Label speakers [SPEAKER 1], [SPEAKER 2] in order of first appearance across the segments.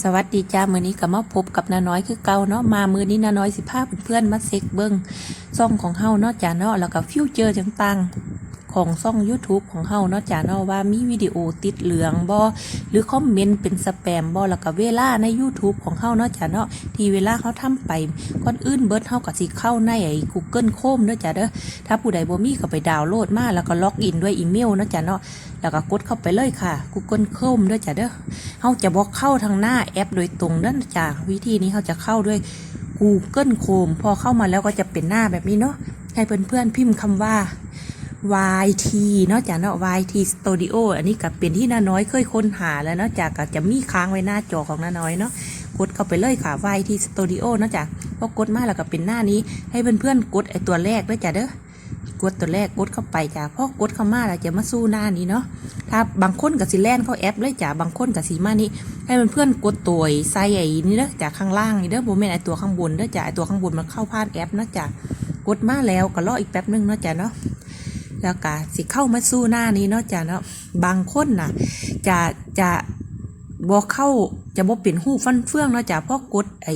[SPEAKER 1] สวัสดีจ้ามื้อนี้ก็มาพบกับน้าน้อยคือเก่าเนาะมามื้อนี้น้าน้อยสิภาเพื่อนมาเซ็กเบิ้งซ่องของเฮาเนาะจ้าเนาะแล้วก็ฟิวเจอร์จังตัง ของซ่อง YouTube ของเฮาเนาะจ้าเนาะว่ามีวิดีโอติดเหลืองบ่หรือคอมเมนต์เป็นสแปมบ่แล้วก็เวลาใน YouTube ของเฮาเนาะจ้าเนาะที่เวลาเฮาทำไปก่อนอื่นเบิดเฮาก็สิเข้าในไอ้ Google Chrome เด้อจ้าเด้อถ้าผู้ใดบ่มีก็ไปดาวน์โหลดมาแล้วก็ล็อกอินด้วยอีเมลเนาะจ้าเนาะแล้วก็กดเข้าไปเลยค่ะ Google Chrome เด้อจ้าเด้อเขาจะบอกเข้าทางหน้าแอปโดยตรงนั่นจากวิธีนี้เขาจะเข้าด้วย Google Chrome พอเข้ามาแล้วก็จะเป็นหน้าแบบนี้เนาะให้เพื่อนๆพิมพ์คำว่า YT เนาะจากเนาะ YT Studio อันนี้กับเป็นที่น้าน้อยเคยค้นหาแล้วเนาะจากก็จะมีค้างไว้หน้าจอของน้าน้อยเนาะกดเข้าไปเลยค่ะ YT Studio เนาะจากพอกดมาแล้วก็เป็นหน้านี้ ให้เพื่อนๆกดไอตัวแรกด้วยจ้ะเด้อกดตัวแรกกดเข้าไปจ้ะพอกดเข้ามาแล้วจะมาสู้หน้านี้เนาะถ้าบางคนกับสิแลนเข้าแอปเลยจ้ะบางคนกับสีมานี่ให้เพื่อนๆกดตัวใส่ไอ้นี่เด้อจากข้างล่างนี่เด้อโบแม่นไอตัวข้างบนเด้อจ้ะไอตัวข้างบนมันเข้าผ่านแอปเนาะจ้ะกดมาแล้วก็รออีกแป๊บนึงเนาะจ้ะเนาะ แล้วก็สิเข้ามาสู้หน้านี้เนาะจ้ะเนาะบางคนน่ะ จะจะบ่เข้าจะบ่เป็นหูฟันเฟืองเนาะจ้ะเพราะกดไอ้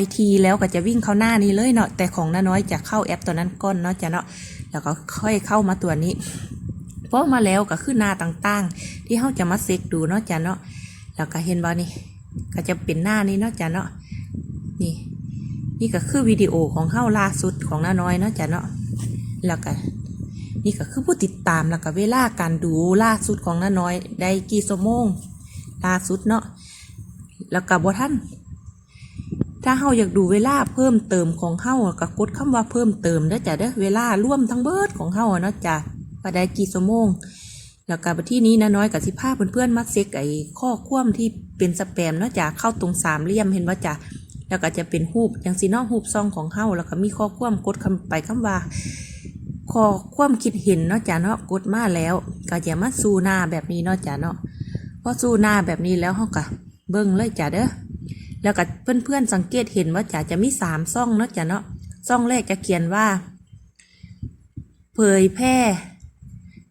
[SPEAKER 1] YT แล้วก็จะวิ่งเข้าหน้านี้เลยเนาะแต่ของน้าน้อยจะเข้าแอปตัวนั้นก่อนเนาะจ้ะเนาะแล้วก็ค่อยเข้ามาตัวนี้พอมาแล้วก็คือหน้าต่างๆ ที่เขาจะมาเซ็กดูเนาะจ้ะเนาะแล้วก็เห็นบ่นี่ก็จะเป็นหน้านี้เนาะจ้ะเนาะนี่ นี่ก็คือวิดีโอของเข้าล่าสุดของน้าน้อยเนาะจ้ะเนาะ แล้วก็นี่ก็คือผู้ติดตามแล้วก็เวลาการดูล่าสุดของน้าน้อย ได้กี่ชั่วโมงล่าสุดเนาะแล้วก็บ่ท่านถ้าเฮาอยากดูเวลาเพิ่มเติมของเฮาก็กดคำว่าเพิ่มเติมเด้อจ้ะเด้อเวลาร่วมทั้งเบิดของเฮาเนาะจ้ะว่าได้กี่ชั่วโมงแล้วก็ที่นี้นะน้อยกับสิพาเพื่อนๆมาเซ็กไอ้ข้อควมที่เป็นสแปมเนาะจ้ะเข้าตรงสามเหลี่ยมเห็นว่าจ้ะแล้วก็จะเป็นรูปอย่างสีนอกรูปซองของเฮาแล้วก็มีข้อควมกดคำไปคำว่า อความคิดเห็นเนาะจ้ะเนาะกดมาแล้ว ก็จะมาสู่หน้าแบบนี้เนาะจ้ะเนาะพอสู่หน้าแบบนี้แล้วเฮาก็เบิ่งเลยจ้ะเด้อแล้วก็เพื่อนๆสังเกตเห็นว่าจะจะมีสามซ่องเนาะจ้ะเนาะซ่องแรกจะเขียนว่า เผยแพร่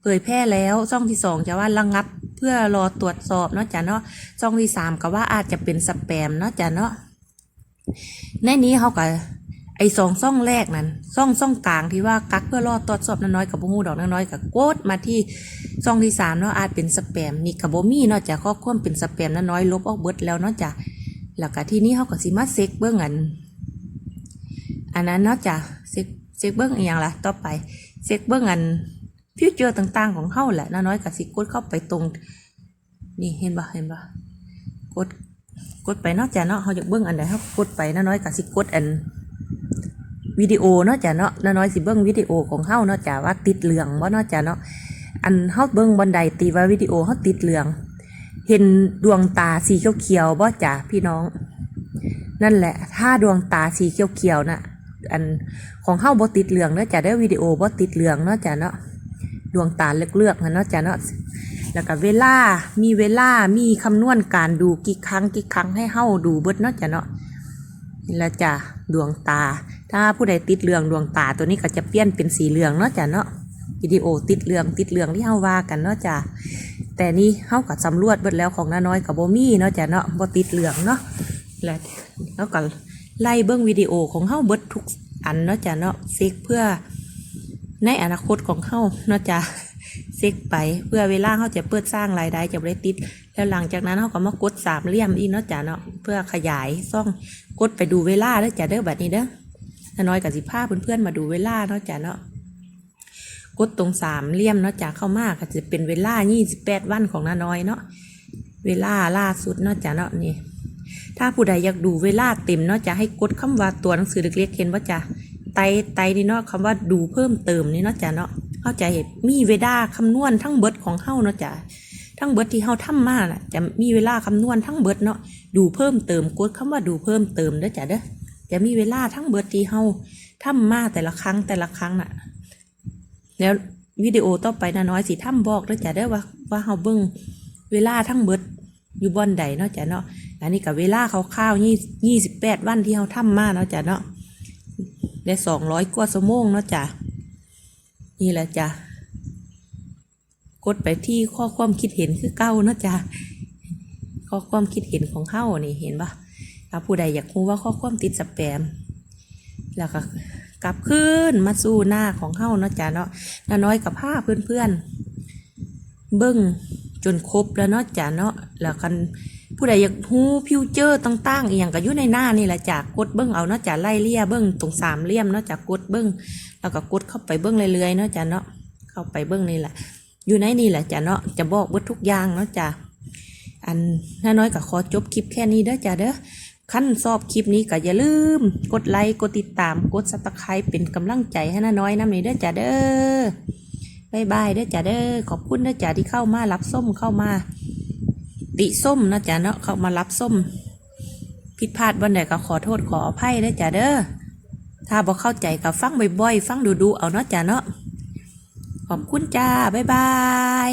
[SPEAKER 1] เผยแพร่แล้วซ่องที่สองจะว่าระงับเพื่อรอตรวจสอบเนาะจ้ะเนาะซ่องที่สามก็ว่าอาจจะเป็นสแปมเนาะจ้ะเนาะในนี้เขาก็ ไอ้สองซ่องแรกนั้นซ่องซ่องกลางที่ว่ากักเพื่อรอตรวจสอบน้อยๆกับบูดอกน้อยๆกับโกดมาที่ซ่องที่สามเนาะอาจเป็นสแปมนี่กับโบมี่เนาะจ้ะข้อความเป็นสแปมน้อยๆลบออกเบิดแล้วเนาะจ้ะแล้วก็ที่นี้เขาก็สิมาเซ็กเบื้องอันอันนั้นเนาะจ้ะเซ็กเซ็กเบื้องอย่างละต่อไปเซ็กเบื้องอันฟิวเจอร์ต่างๆของเขาแหละน้อยก็สิกดเข้าไปตรง นี่เห็นปะเห็นปะกดกดไปเนาะจ้ะเนาะเขาจะเบื้องอันไหนเขากดไปน้อยก็สิกดอัน วิดีโอเนาะจ้ะเนาะน้าน้อยสิเบื้งวิดีโอของเขาเนาะจ้ะว่าติดเหลืองบ่เนาะจ้ะเนาะอันเขาเบื้งบันไดตีว่าวิดีโอเขาติดเหลือง เห็นดวงตาสีเขียวๆบ่จ๋าพี่น้อง นั่นแหละ ถ้าดวงตาสีเขียวๆน่ะอันของเข้าบ่ติดเหลืองเนาะจ้ะได้วิดีโอบ่ติดเหลืองเนาะจ้ะเนาะดวงตาเลือกๆนะเนาะจ้ะเนาะแล้วก็เวลา มีเวลา มีคำนวณการดูกี่ครั้งกี่ครั้งให้เฮาดูเบิดเนาะจ้ะเนาะนี่ละจ้ะดวงตา ถ้าผู้ใดติดเหลืองดวงตาตัวนี้ก็จะเปลี่ยนเป็นสีเหลืองเนาะจ้ะเนาะวิดีโอติดเหลืองติดเหลืองที่เฮาว่ากันเนาะจ้ะแต่นี่เฮากับสำรวจเบิดแล้วของน้าน้อยกับโบมี่เนาะจ้ะเนาะบ่ติดเหลืองเนาะและแล้วก็ไล่เบิ้งวิดีโอของเฮาเบิดทุกอันเนาะจ้ะเนาะเซ็กเพื่อในอนาคตของเฮาเนาะจ้ะเซ็กไปเพื่อเวลาเฮาจะเปิดสร้างรายได้จะได้ติด แล้วหลังจากนั้นเฮาก็มากดสามเหลี่ยมอีกเนาะจ้ะเนาะเพื่อขยายซ่องกดไปดูเวลาเด้อจ้ะเด้อบัดนี้เด้อ น้าน้อยกับสิพาเพื่อนๆมาดูเวลาเนาะจ้ะเนาะกดตรงสามเหลี่ยมเนาะจากเข้ามากก็จะเป็นเวลา28วันของน้าน้อยเนาะเวลาล่าสุดเนาะจ้ะเนาะนี่ถ้าผู้ใดอยากดูเวลาเต็มเนาะจ้ะให้กดคำว่าตัวหนังสือเล็กๆเห็นว่าจ้ะไตไตนี่เนาะคำว่าดูเพิ่มเติมนี่เนาะจ้ะเนาะเข้าใจเห็นมีเวลาคำนวณทั้งเบิดของเฮาเนาะจ้ะทั้งเบิดที่เฮาทำมาน่ะจะมีเวลาคำนวณทั้งเบิดเนาะดูเพิ่มเติมกดคำว่าดูเพิ่มเติมเด้อจ้ะเด้อ จะมีเวลาทั้งเบิดที่เฮาทำมาแต่ละครั้งแต่ละครั้งน่ะ แล้ววิดีโอต่อไปนะน้อยสิถ้ำบอกแล้วจะได้ว่าว่าเฮาเบิ่งเวลาทั้งเบิดอยู่บอนใดเนาะจ้ะเนาะ อันนี้กับเวลาคร่าวๆยี่ยี่สิบแปดวันที่เฮาทำมาเนาะจ้ะเนาะ ได้สองร้อยกว่าชั่วโมงเนาะจ้ะ นี่แหละจ้ะ กดไปที่ข้อความคิดเห็นคือเก้าเนาะจ้ะ ข้อข้อความคิดเห็นของเฮานี่เห็นปะ ถ้าผู้ใดอยากรู้ว่าข้อความติดสแปม แล้วก็กลับคืนมาสู่หน้าของเฮาเนาะจ้ะเนาะน้าน้อยกับผ้าเพื่อนๆ เบิ้งจนครบแล้วเนาะจ้ะเนาะแล้วกันผู้ใดอยากฮู้ฟิวเจอร์ต่างๆอีหยังก็อยู่ในหน้านี่แหละจ้ะกดเบิ้งเอาเนาะจ้ะไล่เลี่ยเบิ้งตรงสามเหลี่ยมเนาะจ้ะกดเบิ้งแล้วก็กดเข้าไปเบิ้งเรื่อยๆเนาะจ้ะเนาะเข้าไปเบิ้งนี่แหละ อยู่ในนี่แหละจ้ะเนาะจะบอกเบิดทุกอย่างเนาะจ้ะอันน้าน้อยก็ขอจบคลิปแค่นี้เด้อจ้ะเด้อ ขั้นชอบคลิปนี้ก็อย่าลืม กดไลค์ กดติดตาม กดซับสไครป์เป็นกำลังใจให้น้าน้อยน้ำนี้เด้อจ้ะเด้อบายบายเด้อจ้ะเด้อ ขอบคุณเด้อจ้ะที่เข้ามารับส้มเข้ามา ติส้มนะจ๊ะเนาะเข้ามารับส้ม ผิดพลาดวันไหนก็ขอโทษขออภัยเด้อจ้ะเด้อ ถ้าบ่เข้าใจก็ฟังบ่อยๆ ฟังดูๆ เอาเนาะจ้ะเนาะ ขอบคุณจ้าบายบาย